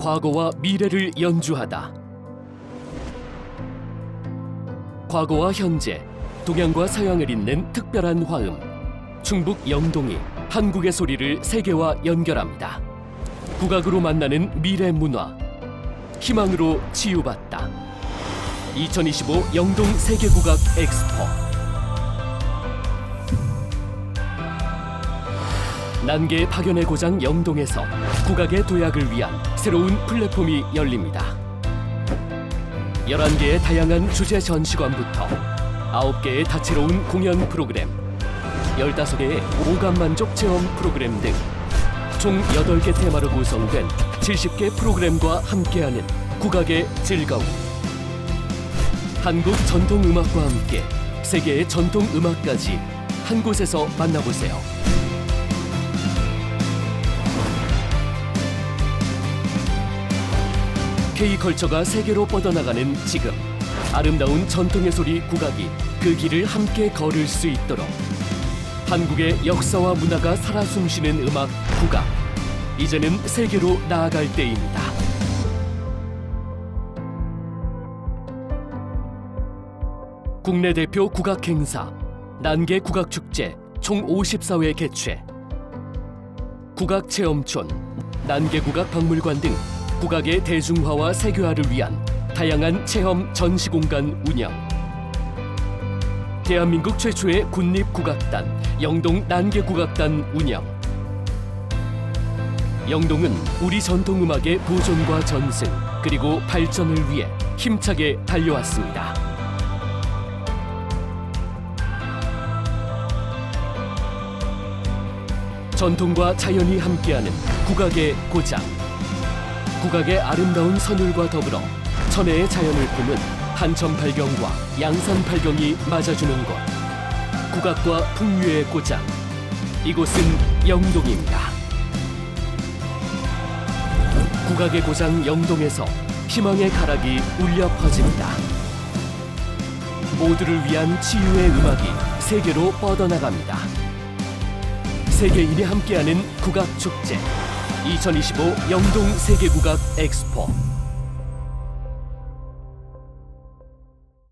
과거와 미래를 연주하다. 과거와 현재, 동양과 서양을 잇는 특별한 화음, 충북 영동이 한국의 소리를 세계와 연결합니다. 국악으로 만나는 미래 문화, 희망으로 치유받다. 2025 영동 세계국악 엑스포. 난계 박연의 고장 영동에서 국악의 도약을 위한 새로운 플랫폼이 열립니다. 11개의 다양한 주제 전시관부터 9개의 다채로운 공연 프로그램, 15개의 오감 만족 체험 프로그램 등 총 8개 테마로 구성된 70개 프로그램과 함께하는 국악의 즐거움. 한국 전통 음악과 함께 세계의 전통 음악까지 한 곳에서 만나보세요. K컬처가 세계로 뻗어나가는 지금. 아름다운 전통의 소리 국악이 그 길을 함께 걸을 수 있도록. 한국의 역사와 문화가 살아 숨쉬는 음악 국악. 이제는 세계로 나아갈 때입니다. 국내 대표 국악 행사 난계 국악 축제 총 54회 개최. 국악 체험촌 난계 국악 박물관 등 국악의 대중화와 세계화를 위한 다양한 체험 전시 공간 운영. 대한민국 최초의 군립국악단 영동 난계국악단 운영. 영동은 우리 전통 음악의 보존과 전승 그리고 발전을 위해 힘차게 달려왔습니다. 전통과 자연이 함께하는 국악의 고장 국악의 아름다운 선율과 더불어 천혜의 자연을 품은 한천팔경과 양산팔경이 맞아주는 곳. 국악과 풍류의 고장. 이곳은 영동입니다. 국악의 고장 영동에서 희망의 가락이 울려 퍼집니다. 모두를 위한 치유의 음악이 세계로 뻗어나갑니다. 세계인이 함께하는 국악 축제 2025 영동 세계국악 엑스포